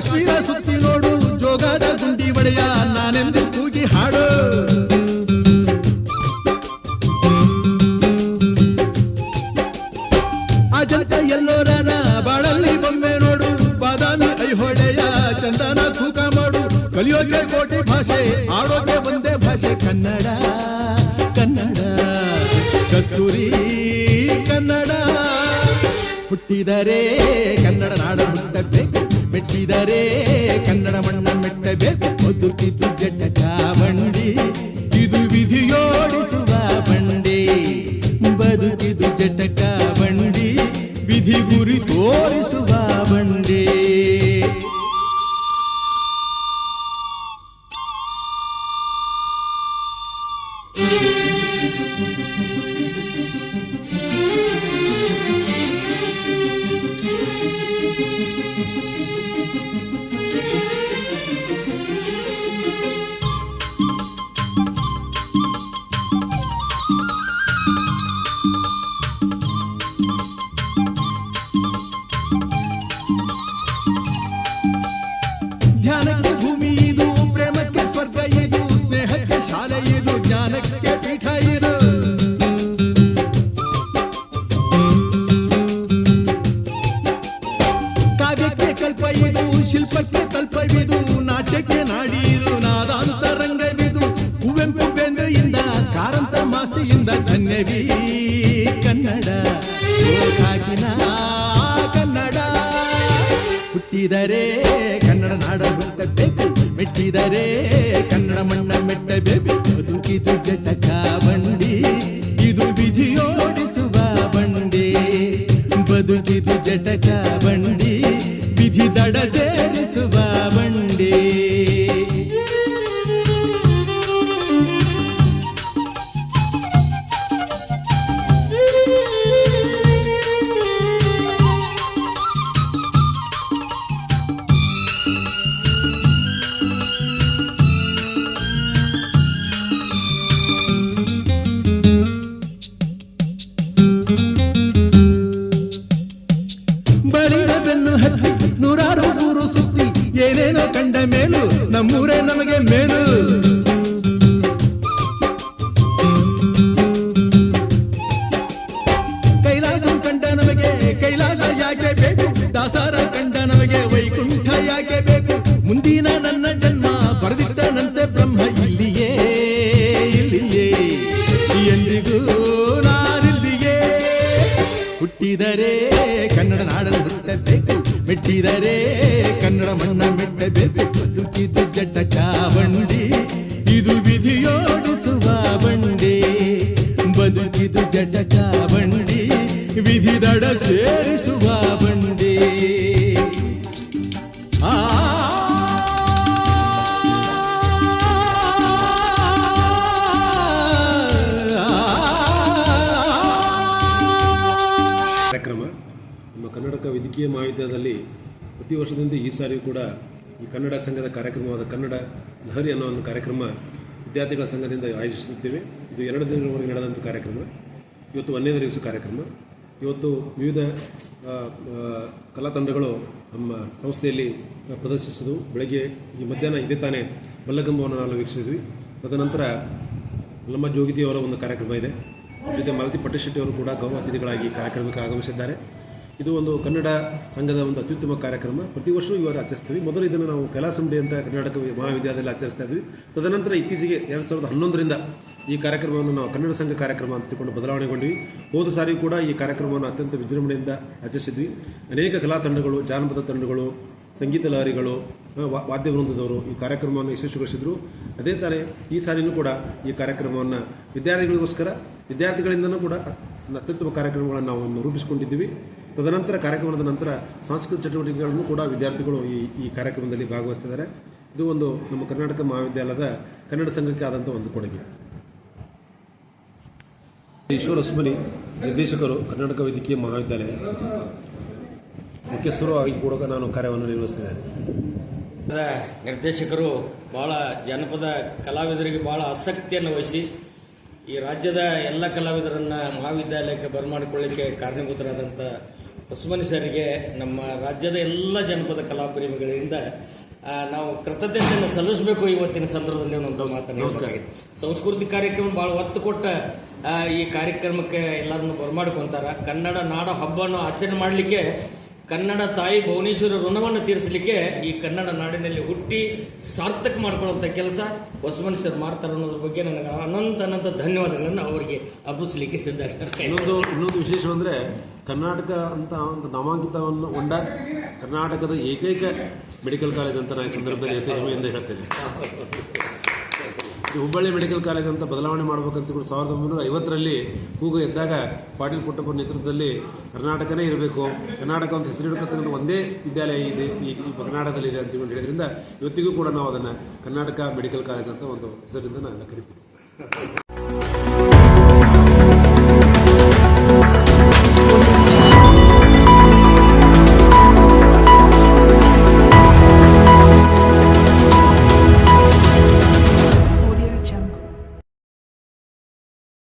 ಕಾಶ್ಮೀರ ಸುತ್ತಿ ನೋಡು, ಜೋಗದ ಗುಂಡಿ ಒಡೆಯ ನಾನೆಂದು ಕೂಗಿ ಹಾಡು. ಅಜಂತ ಎಲ್ಲೋರನ ಬಾಳಲ್ಲಿ ಬೊಮ್ಮೆ ನೋಡು, ಬಾದಾಮಿ ಐಹೊಡೆಯ ಚಂದನ ತೂಕ ಮಾಡು. ಕಲಿಯೋಕೆ ಕೋಟಿ ಭಾಷೆ ಆಡೋಕೆ ಒಂದೇ ಭಾಷೆ, ಕನ್ನಡ ಕನ್ನಡ. ಕಸ್ತೂರಿ ಕನ್ನಡ. ಹುಟ್ಟಿದರೆ ಕನ್ನಡ ನಾಡ ಹುಟ್ಟಬೇಕು. ಮೆಟ್ಟಿದರೆ ಕನ್ನಡ ಮಣ್ಣ ಮೆಟ್ಟಬೇಕು ಬದುಕಿದ್ದು ಜಟಕ ಬಂಡಿ ಇದು ವಿಧಿಯೋಡಿಸುವ ಬಂಡಿ, ಬದುಕಿದು ಜಟಕ ಬಂಡಿ ವಿಧಿ ಗುರಿ ತೋರಿಸುವ ಕುವೆಂಪು ಬೇಂದ್ರೆಯಿಂದ ಕಾರಂತ ಮಾಸ್ತಿಯಿಂದ ಧನ್ಯವೀ ಕನ್ನಡ ಓ ಕಾಕಿನ ಕನ್ನಡ ಹುಟ್ಟಿದರೆ ಕನ್ನಡ ನಾಡ ಹುಟ್ಟಬೇಕು ಮೆಟ್ಟಿದರೆ ಕನ್ನಡ ಮಣ್ಣ ಮೆಟ್ಟಬೇಕು ಬದುಕಿದು ಜಟಕ ಬಂಡಿ ಇದು ವಿಧಿಯೋಡಿಸುವ ಬಂಡಿ ಬದುಕಿದು ಜಟಕ ಬಂಡಿ ವಿಧಿ ದಡ ಕಂಡ ವೈಕುಂಠ ಯಾಕೆ ಬೇಕು? ಮುಂದಿನ ನನ್ನ ಜನ್ಮ ಬರೆದಿಟ್ಟನಂತೆ ಬ್ರಹ್ಮ ಇಲ್ಲಿಯೇ ಇಲ್ಲಿಯೇ. ಎಂದಿಗೂ ನಾನಿಲ್ಲಿಯೇ. ಹುಟ್ಟಿದರೆ ಕನ್ನಡ ನಾಡಲು ಹುಟ್ಟಬೇಕು, ಮೆಟ್ಟಿದರೆ ಕನ್ನಡ ಮಣ್ಣ ಮೆಟ್ಟಬೇಕು. ಬದುಕಿದು ಜಟಕ ಬಂಡಿ ಇದು ವಿಧಿಯೋಡಿಸುವ ಬಂಡಿ. ಬದುಕಿದು ಜಟಕ ಬಂಡಿ ವಿಧಿ ದಡ ಸೇರಿಸುವ ಬಂಡಿ. ಕನ್ನಡಕ ವೈದ್ಯಕೀಯ ಮಹಾವಿದ್ಯಾಲಯದಲ್ಲಿ ಪ್ರತಿ ವರ್ಷದಿಂದ ಈ ಸಾರಿಯೂ ಕೂಡ ಈ ಕನ್ನಡ ಸಂಘದ ಕಾರ್ಯಕ್ರಮವಾದ ಕನ್ನಡ ಲಹರಿ ಅನ್ನೋ ಒಂದು ಕಾರ್ಯಕ್ರಮ ವಿದ್ಯಾರ್ಥಿಗಳ ಸಂಘದಿಂದ ಆಯೋಜಿಸುತ್ತೇವೆ ಇದು ಎರಡು ದಿನಗಳವರೆಗೆ ನಡೆದಂಥ ಕಾರ್ಯಕ್ರಮ. ಇವತ್ತು ಒಂದನೇ ದಿವಸ ಕಾರ್ಯಕ್ರಮ. ಇವತ್ತು ವಿವಿಧ ಕಲಾ ತಂಡಗಳು ನಮ್ಮ ಸಂಸ್ಥೆಯಲ್ಲಿ ಪ್ರದರ್ಶಿಸಿದವು. ಬೆಳಗ್ಗೆ ಈ ಮಧ್ಯಾಹ್ನ ಇದೇ ತಾನೇ ಮಲ್ಲಗಂಬವನ್ನು ನಾವು ವೀಕ್ಷಿಸಿದ್ವಿ. ತದನಂತರ ನಮ್ಮ ಜೋಗಿದಿಯವರ ಒಂದು ಕಾರ್ಯಕ್ರಮ ಇದೆ. ಜೊತೆ ಮಲತಿ ಪಟ್ಟಶೆಟ್ಟಿ ಅವರು ಕೂಡ ಗೌರವ ಅತಿಥಿಗಳಾಗಿ ಕಾರ್ಯಕ್ರಮಕ್ಕೆ ಆಗಮಿಸಿದ್ದಾರೆ. ಇದು ಒಂದು ಕನ್ನಡ ಸಂಘದ ಒಂದು ಅತ್ಯುತ್ತಮ ಕಾರ್ಯಕ್ರಮ. ಪ್ರತಿ ವರ್ಷವೂ ಇವರು ಆಚರಿಸ್ತೀವಿ. ಮೊದಲು ಇದನ್ನು ನಾವು ಕೈಲಾಸಂಬಡಿ ಅಂತ ಕರ್ನಾಟಕ ಮಹಾವಿದ್ಯಾಲಯದಲ್ಲಿ ಆಚರಿಸ್ತಾ ಇದ್ವಿ. ತದನಂತರ ಇತ್ತೀಚೆಗೆ ಎರಡು ಸಾವಿರದ ಹನ್ನೊಂದರಿಂದ ಈ ಕಾರ್ಯಕ್ರಮವನ್ನು ನಾವು ಕನ್ನಡ ಸಂಘ ಕಾರ್ಯಕ್ರಮ ಅಂತ ತಿಳ್ಕೊಂಡು ಬದಲಾವಣೆಗೊಂಡ್ವಿ. ಹೋದ ಸಾರಿ ಕೂಡ ಈ ಕಾರ್ಯಕ್ರಮವನ್ನು ಅತ್ಯಂತ ವಿಜೃಂಭಣೆಯಿಂದ ಆಚರಿಸಿದ್ವಿ. ಅನೇಕ ಕಲಾ ತಂಡಗಳು, ಜಾನಪದ ತಂಡಗಳು, ಸಂಗೀತ ಲಹರಿಗಳು ವಾದ್ಯ ವೃಂದದವರು ಈ ಕಾರ್ಯಕ್ರಮವನ್ನು ಯಶಸ್ವಿಗೊಳಿಸಿದರು. ಅದೇ ಥರ ಈ ಸಾರಿನೂ ಕೂಡ ಈ ಕಾರ್ಯಕ್ರಮವನ್ನು ವಿದ್ಯಾರ್ಥಿಗಳಿಗೋಸ್ಕರ, ವಿದ್ಯಾರ್ಥಿಗಳಿಂದನೂ ಕೂಡ ಅತ್ಯುತ್ತಮ ಕಾರ್ಯಕ್ರಮಗಳನ್ನು ನಾವು ರೂಪಿಸಿಕೊಂಡಿದ್ದೀವಿ. ತದನಂತರ ಕಾರ್ಯಕ್ರಮದ ನಂತರ ಸಾಂಸ್ಕೃತಿಕ ಚಟುವಟಿಕೆಗಳನ್ನು ಕೂಡ ವಿದ್ಯಾರ್ಥಿಗಳು ಈ ಈ ಕಾರ್ಯಕ್ರಮದಲ್ಲಿ ಭಾಗವಹಿಸ್ತಿದ್ದಾರೆ. ಇದು ಒಂದು ನಮ್ಮ ಕರ್ನಾಟಕ ಮಹಾವಿದ್ಯಾಲಯದ ಕನ್ನಡ ಸಂಘಕ್ಕೆ ಆದಂಥ ಒಂದು ಕೊಡುಗೆ. ಈಶ್ವರ ನಿರ್ದೇಶಕರು, ಕರ್ನಾಟಕ ವೈದ್ಯಕೀಯ ಮಹಾವಿದ್ಯಾಲಯ. ಮುಖ್ಯಸ್ಥರು ಆಗಿ ಕೂಡ ನಾನು ಕಾರ್ಯವನ್ನು ನಿರ್ವಹಿಸ್ತಿದ್ದೇನೆ. ನಿರ್ದೇಶಕರು ಬಹಳ ಜನಪದ ಕಲಾವಿದರಿಗೆ ಬಹಳ ಆಸಕ್ತಿಯನ್ನು ವಹಿಸಿ ಈ ರಾಜ್ಯದ ಎಲ್ಲ ಕಲಾವಿದರನ್ನ ಮಹಾವಿದ್ಯಾಲಯಕ್ಕೆ ಬರಮಾಡಿಕೊಳ್ಳಿಕ್ಕೆ ಕಾರಣೀಭೂತರಾದಂಥ ಹೊಸಮನಿ ಸರ್ಗೆ ನಮ್ಮ ರಾಜ್ಯದ ಎಲ್ಲ ಜನಪದ ಕಲಾಪ್ರೇಮಿಗಳಿಂದ ನಾವು ಕೃತಜ್ಞತೆಯನ್ನು ಸಲ್ಲಿಸಬೇಕು ಇವತ್ತಿನ ಸಂದರ್ಭದಲ್ಲಿ ಒಂದು ಮಾತನ್ನು ಸಂಸ್ಕೃತಿ ಕಾರ್ಯಕ್ರಮ ಭಾಳ ಒತ್ತು ಕೊಟ್ಟ ಈ ಕಾರ್ಯಕ್ರಮಕ್ಕೆ ಎಲ್ಲರನ್ನು ಬರಮಾಡ್ಕೊತಾರ. ಕನ್ನಡ ನಾಡ ಹಬ್ಬವನ್ನು ಆಚರಣೆ ಮಾಡಲಿಕ್ಕೆ ಕನ್ನಡ ತಾಯಿ ಭುವನೇಶ್ವರ ಋಣವನ್ನು ತೀರಿಸಲಿಕ್ಕೆ ಈ ಕನ್ನಡ ನಾಡಿನಲ್ಲಿ ಹುಟ್ಟಿ ಸಾರ್ಥಕ ಮಾಡ್ಕೊಳ್ಳುವಂಥ ಕೆಲಸ ಹೊಸ ಮನುಷ್ಯರು ಮಾಡ್ತಾರೆ ಅನ್ನೋದ್ರ ಬಗ್ಗೆ ನನಗೆ ಅನಂತ ಅನಂತ ಧನ್ಯವಾದಗಳನ್ನು ಅವರಿಗೆ ಅರ್ಪಿಸಲಿಕ್ಕೆ ಸಿದ್ಧ ಇನ್ನೊಂದು ಇನ್ನೊಂದು ವಿಶೇಷವೆಂದರೆ ಕರ್ನಾಟಕ ಅಂತ ಒಂದು ನಾಮಾಂಕಿತವನ್ನು ಉಂಡ ಕರ್ನಾಟಕದ ಏಕೈಕ ಮೆಡಿಕಲ್ ಕಾಲೇಜ್ ಅಂತ ನಾನು ಸಂದರ್ಭದಲ್ಲಿ ಎಂದು ಹೇಳ್ತೇನೆ. ಹುಬ್ಬಳ್ಳಿ ಮೆಡಿಕಲ್ ಕಾಲೇಜ್ ಅಂತ ಬದಲಾವಣೆ ಮಾಡಬೇಕಂತ ಕೂಡ ಸಾವಿರದ ಒಂಬೈನೂರ ಐವತ್ತರಲ್ಲಿ ಕೂಗು ಎದ್ದಾಗ ಪಾಟೀಲ್ ಪುಟ್ಟಪ್ಪ ನೇತೃತ್ವದಲ್ಲಿ ಕರ್ನಾಟಕನೇ ಇರಬೇಕು. ಕರ್ನಾಟಕ ಅಂತ ಹೆಸರಿಡತಕ್ಕಂಥ ಒಂದೇ ವಿದ್ಯಾಲಯ ಇದೆ, ಈ ಈ ಕರ್ನಾಟಕದಲ್ಲಿ ಇದೆ ಅಂತ ಹೇಳಿ ಹೇಳಿದ್ರಿಂದ ಇವತ್ತಿಗೂ ಕೂಡ ನಾವು ಅದನ್ನು ಕರ್ನಾಟಕ ಮೆಡಿಕಲ್ ಕಾಲೇಜ್ ಅಂತ ಒಂದು ಹೆಸರಿಂದ ನಾನು ಕರಿತೀವಿ.